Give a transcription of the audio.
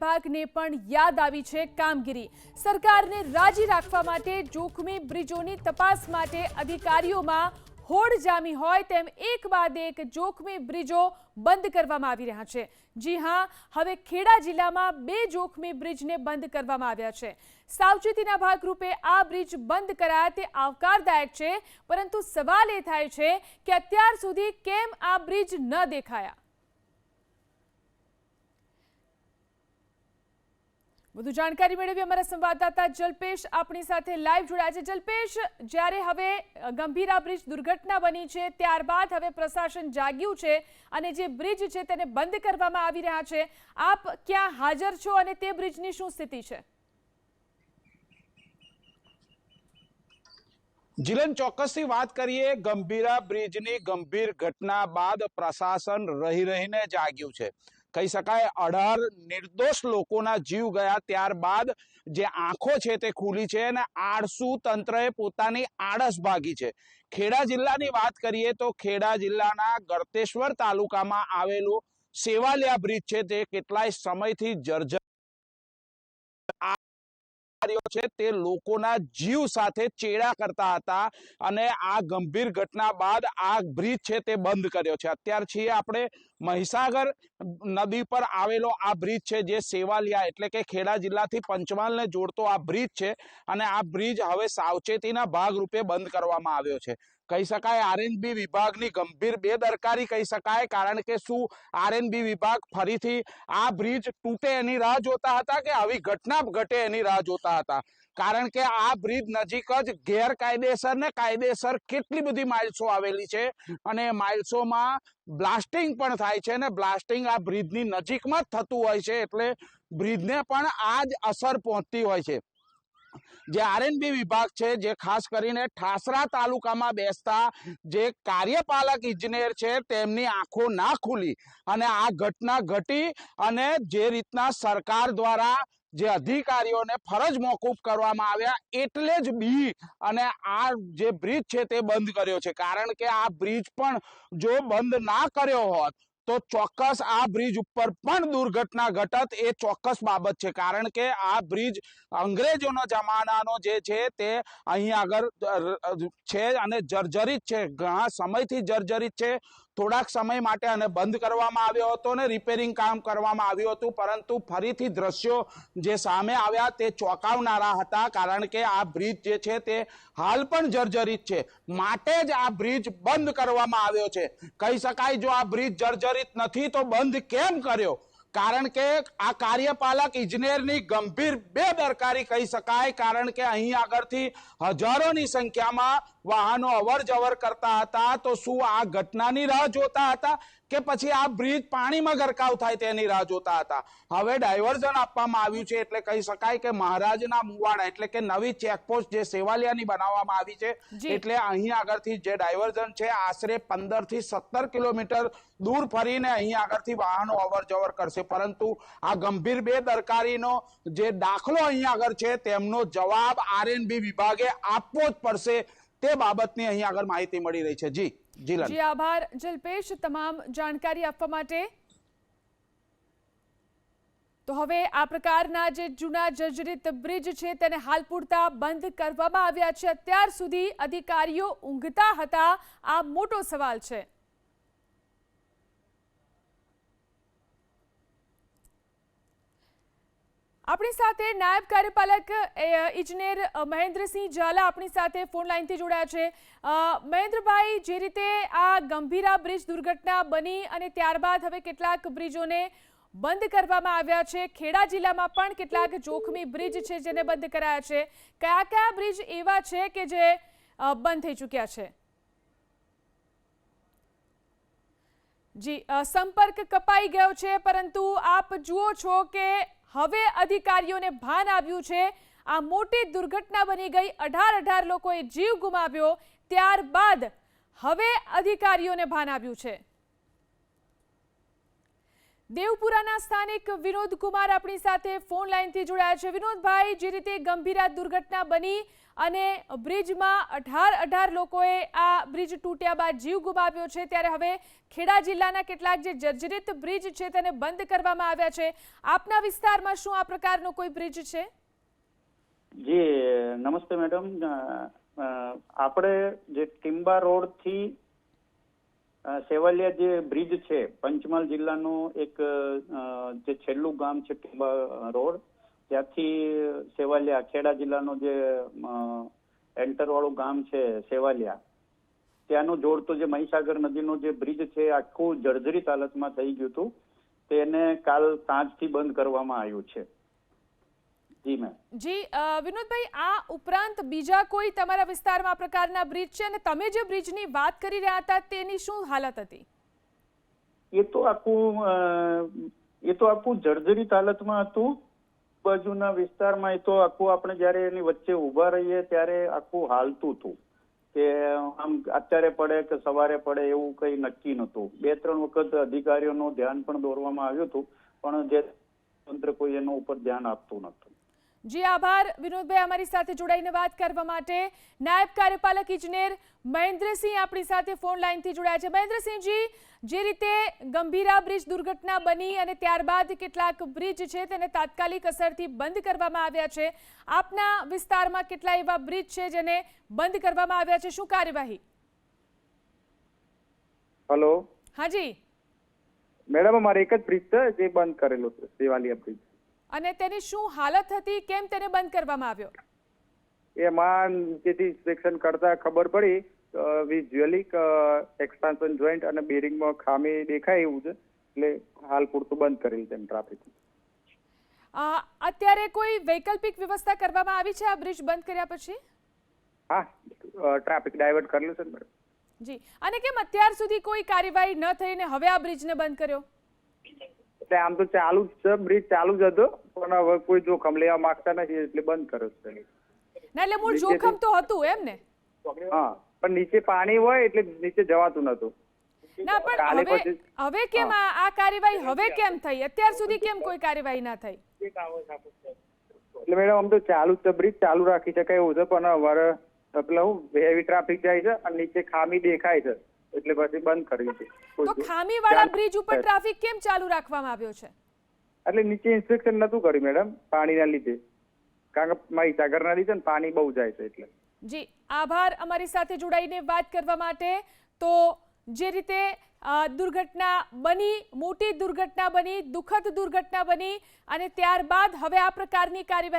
વિભાગને પણ યાદ આવી છે કામગીરી. સરકારને રાજી રાખવા માટે જોખમી બ્રિજોની તપાસ માટે અધિકારીઓમાં હોડ જામી હોય તેમ એક બાદ એક જોખમી બ્રિજો બંધ કરવામાં આવી રહ્યા છે. જી હા, હવે ખેડા જિલ્લામાં બે જોખમી બ્રિજને બંધ કરવામાં આવ્યા છે. સાવચેતીના ભાગરૂપે આ બ્રિજ બંધ કરાયા તે આવકારદાયક છે, પરંતુ સવાલ એ થાય છે કે અત્યાર સુધી કેમ આ બ્રિજ ન દેખાયા? વધુ જાણકારી મેળવી અમારા સંવાદદાતા જલ્પેશ આપણી સાથે લાઈવ જોડાયા છે. જલ્પેશ, જ્યારે હવે ગંભીરા બ્રિજ દુર્ઘટના બની છે, ત્યારબાદ હવે પ્રશાસન જાગ્યું છે અને જે બ્રિજ છે તેને બંધ કરવામાં આવી રહ્યા છે. આપ ક્યાં હાજર છો અને તે બ્રિજની શું સ્થિતિ છે? જીલન, ચોક્કસથી વાત કરીએ. ગંભીરા બ્રિજની ગંભીર ઘટના બાદ પ્રશાસન રહી રહીને જાગ્યું છે. કહી શકાય, અઢાર નિર્દોષ લોકોના જીવ ગયા ત્યારબાદ જે આંખો છે તે ખુલી છે અને આળસુ તંત્રએ પોતાની આળસ ભાગી છે. ખેડા જિલ્લાની વાત કરીએ તો ખેડા જિલ્લાના ગળતેશ્વર તાલુકામાં આવેલું સેવાલિયા બ્રિજ છે તે કેટલાય સમયથી જર્જર અધિકારીઓ છે તે લોકોના જીવ સાથે ચેડા કરતા હતા અને આ ગંભીર ઘટના બાદ આ બ્રિજ છે તે બંધ કર્યો છે. અત્યાર છીએ આપણે મહીસાગર નદી પર આવેલો આ બ્રિજ છે જે સેવાલિયા એટલે કે ખેડા જિલ્લાથી પંચમહાલને જોડતો આ બ્રિજ છે અને આ બ્રિજ હવે સાવચેતીના ભાગરૂપે બંધ કરવામાં આવ્યો છે. કહી શકાય આરએનબી વિભાગની ગંભીર બેદરકારી કહી શકાય, કારણ કે શું આરએનબી વિભાગ ફરીથી આ બ્રિજ તૂટે એની રાહ જોતા હતા કે આવી ઘટના ઘટે એની રાહ જોતા હતા? કારણ કે આ બ્રિજ નજીક જ ગેરકાયદેસર ને કાયદેસર કેટલી બધી માઇલસો આવેલી છે અને માઇલસોમાં બ્લાસ્ટિંગ પણ થાય છે અને બ્લાસ્ટિંગ આ બ્રિજની નજીકમાં જ થતું હોય છે એટલે બ્રિજને પણ આ જ અસર પહોંચતી હોય છે. જે આરએનબી વિભાગ છે, જે ખાસ કરીને ઠાસરા તાલુકામાં બેસતા જે કાર્યપાલક ઇજનેર છે, તેમની આંખો ના ખુલી અને આ ઘટના ઘટી અને જે રીતના સરકાર દ્વારા જે અધિકારીઓને ફરજ મોકૂફ કરવામાં આવ્યા એટલે જ બી અને આ જે બ્રિજ છે તે બંધ કર્યો છે. કારણ કે આ બ્રિજ પણ જો બંધ ના કર્યો હોત તો ચોક્કસ આ બ્રિજ ઉપર પણ દુર્ઘટના ઘટત એ ચોક્કસ બાબત છે. કારણ કે આ બ્રિજ અંગ્રેજોનો જમાનાનો જે છે તે અહીં આગળ છે અને જર્જરિત છે. ઘણા સમયથી જર્જરિત છે. થોડાક સમય માટે આને બંધ કરવામાં આવ્યો હતો ને રિપેરિંગ કામ કરવામાં આવ્યું હતું, પરંતુ ફરીથી દ્રશ્યો જે સામે આવ્યા તે ચોંકાવનારા હતા, કારણ કે આ બ્રિજ જે છે તે હાલ પણ જર્જરિત છે. માટે જ આ બ્રિજ બંધ કરવામાં આવ્યો છે. કહી શકાય જો આ બ્રિજ જર્જરિત નથી તો બંધ કેમ કર્યો? કારણ કે આ કાર્યપાલક ઇજનેરની ગંભીર બેદરકારી કહી શકાય, કારણ કે અહીં આગળથી હજારોની સંખ્યામાં વાહનો અવર જવર કરતા હતા તો શું આ ઘટનાની રાહ જોતા હતા કે પછી આ બ્રિજ પાણીમાં ગરકાવ થાય તેની રાહ જોતા હતા? હવે ડાયવર્ઝન આપવામાં આવ્યું છે એટલે કહી શકાય કે મહારાજના મુવાડા એટલે કે નવી ચેકપોસ્ટ જે સેવાલિયાની બનાવવામાં આવી છે એટલે અહીં આગળથી જે ડાયવર્ઝન છે આશરે પંદરથી સત્તર કિલોમીટર દૂર ફરીને અહીં આગળથી વાહનો અવર જવર કરશે. પરંતુ આ ગંભીર બેદરકારીનો જે દાખલો અહીં આગળ છે તેમનો જવાબ આરએનબી વિભાગે આપવો જ પડશે તે બાબતની અહીં આગળ માહિતી મળી રહી છે. જી જીલન જી, આભાર. જલ્પેશ, તમામ જાણકારી આપવા માટે. તો હવે આ પ્રકારના જે જૂના જર્જરિત બ્રિજ છે તેને હાલ પૂરતા બંધ કરવામાં આવ્યા છે. અત્યાર સુધી અધિકારીઓ ઊંઘતા હતા. આ મોટો સવાલ છે. આપણી સાથે નાયબ કાર્યપાલક ઇજનેર મહેન્દ્રસિંહ ઝાલા આપણી સાથે ફોન લાઈનથી જોડાયા છે. મહેન્દ્રભાઈ, જે રીતે આ ગંભીરા બ્રિજ દુર્ઘટના બની અને ત્યારબાદ હવે કેટલાક બ્રિજોને બંધ કરવામાં આવ્યા છે. ખેડા જિલ્લામાં પણ કેટલાક જોખમી બ્રિજ છે જેને બંધ કરાયા છે. કયા કયા બ્રિજ એવા છે કે જે બંધ થઈ ચૂક્યા છે? જી સંપર્ક કપાઈ ગયો છે, પરંતુ આપ જુઓ છો કે હવે અધિકારીઓને ભાન આવ્યું છે. આ મોટી દુર્ઘટના બની ગઈ. અઢાર અઢાર લોકોએ જીવ ગુમાવ્યો. ત્યારબાદ હવે અધિકારીઓને ભાન આવ્યું છે. દેવપુરાના સ્થાનિક વિનોદ કુમાર આપણી સાથે ફોન લાઈનથી જોડાયા છે. વિનોદભાઈ જે રીતે ગંભીર દુર્ઘટના બની અને બ્રિજમાં અઢાર અઢાર લોકોએ આ બ્રિજ તૂટ્યા બાદ જીવ ગુમાવ્યો છે ત્યારે હવે ખેડા જિલ્લાના કેટલાક જે જર્જરિત બ્રિજ છે તેને બંધ કરવામાં આવ્યા છે. આપના વિસ્તારમાં શું આ પ્રકારનો કોઈ બ્રિજ છે? જી નમસ્તે મેડમ. આપણે જે ટિમ્બા રોડથી અ, સેવાલિયા જે બ્રિજ છે, પંચમહાલ જિલ્લાનું એક જે છેલ્લું ગામ છે, ટીંબા રોડ, ત્યાંથી સેવાલિયા ખેડા જિલ્લાનું જે એન્ટર વાળું ગામ છે, સેવાલિયા, ત્યાંનું જોડતો જે મહીસાગર નદીનું જે બ્રિજ છે, આખું જર્જરિત હાલતમાં થઈ ગયું હતું. તેને કાલ સાંજથી બંધ કરવામાં આવ્યું છે. જી મેમ જી વિનોદભાઈ આ ઉપરાંત બીજા કોઈ તમારા વિસ્તારમાં આ પ્રકારના બ્રિજ છે? અને તમે જે બ્રિજની વાત કરી રહ્યા હતા તેની શું હાલત હતી? એ તો આખું એ તો આખું જર્જરિત હાલતમાં હતું. બાજુના વિસ્તારમાં એ તો આખું આપણે જ્યારે એની વચ્ચે ઊભા રહીએ ત્યારે આખું હાલતું હતું. કે આમ અત્યારે પડે કે સવારે પડે એવું કઈ નક્કી નહોતું. બે ત્રણ વખત અધિકારીઓનું ધ્યાન પણ દોરવામાં આવ્યું હતું પણ જે તંત્ર કોઈ એનો ઉપર ધ્યાન આપતું નહોતું. જી આભાર. વિનોદભાઈ અમારી સાથે જોડાઈને વાત કરવા માટે નાયબ કાર્યપાલક ઇજનેર મહેન્દ્રસિંહ આપણી સાથે ફોન લાઈનથી જોડાયા છે. મહેન્દ્રસિંહજી જે રીતે ગંભીરા બ્રિજ દુર્ઘટના બની અને ત્યારબાદ કેટલાક બ્રિજ છે તેને તાત્કાલિક અસરથી બંધ કરવામાં આવ્યા છે. આપના વિસ્તારમાં કેટલા એવા બ્રિજ છે જેને બંધ કરવામાં આવ્યા છે? શું કાર્યવાહી? હલો. હાજી મેડમ અમારે એક જ બ્રિજ છે જે બંધ કરેલો છે સેવાલિયા બ્રિજ. અને તેની શું હાલત હતી કેમ તેને બંધ કરવામાં આવ્યો? એમાં નીચેથી ઇન્સ્પેક્શન કરતા ખબર પડી વિઝ્યુઅલી એક્સપાન્શન જોઈન્ટ અને બેરિંગમાં ખામી દેખાય એવું છે એટલે હાલ પૂરતું બંધ કરેલ છે ટ્રાફિક અત્યારે કોઈ વૈકલ્પિક વ્યવસ્થા કરવામાં આવી છે આ બ્રિજ બંધ કર્યા પછી? હા ટ્રાફિક ડાયવર્ટ કરેલું છે મેડમ જી. અને કેમ અત્યાર સુધી કોઈ કાર્યવાહી ન થઈને હવે આ બ્રિજને બંધ કર્યો? આમ તો ચાલુ જ છે બ્રિજ ચાલુ જ હતો પણ હવે કોઈ જોખમ લેવા માંગતા નથી એટલે બંધ કર્યો છે ના એટલે મૂળ જોખમ તો હતું એમ ને? હા પણ નીચે પાણી હોય એટલે નીચે જવાતું નતું ના પણ હવે હવે કેમ આ કાર્યવાહી હવે કેમ થઈ? અત્યાર સુધી કેમ કોઈ કાર્યવાહી ના થઈ? એટલે મેડમ આમ તો ચાલુ જ છે બ્રિજ ચાલુ રાખી શકાય એવું છે પણ અમારે પેલા હું હેવી ટ્રાફિક જાય છે અને નીચે ખામી દેખાય છે. એટલે પછી બંધ કરી છે તો ખામીવાળા બ્રિજ ઉપર ટ્રાફિક કેમ ચાલુ રાખવામાં આવ્યો છે? એટલે નીચે ઇન્સ્પેક્શન નતું કર્યું મેડમ પાણીના લીધે. કારણ કે મહીસાગરના લીધે ને પાણી બહુ જાય છે એટલે. જી આભાર અમારી સાથે જોડાઈને વાત કરવા માટે. તો જે રીતે દુર્ઘટના બની મોટી દુર્ઘટના બની દુઃખદ દુર્ઘટના બની અને ત્યારબાદ હવે આ પ્રકારની કાર્યવાહી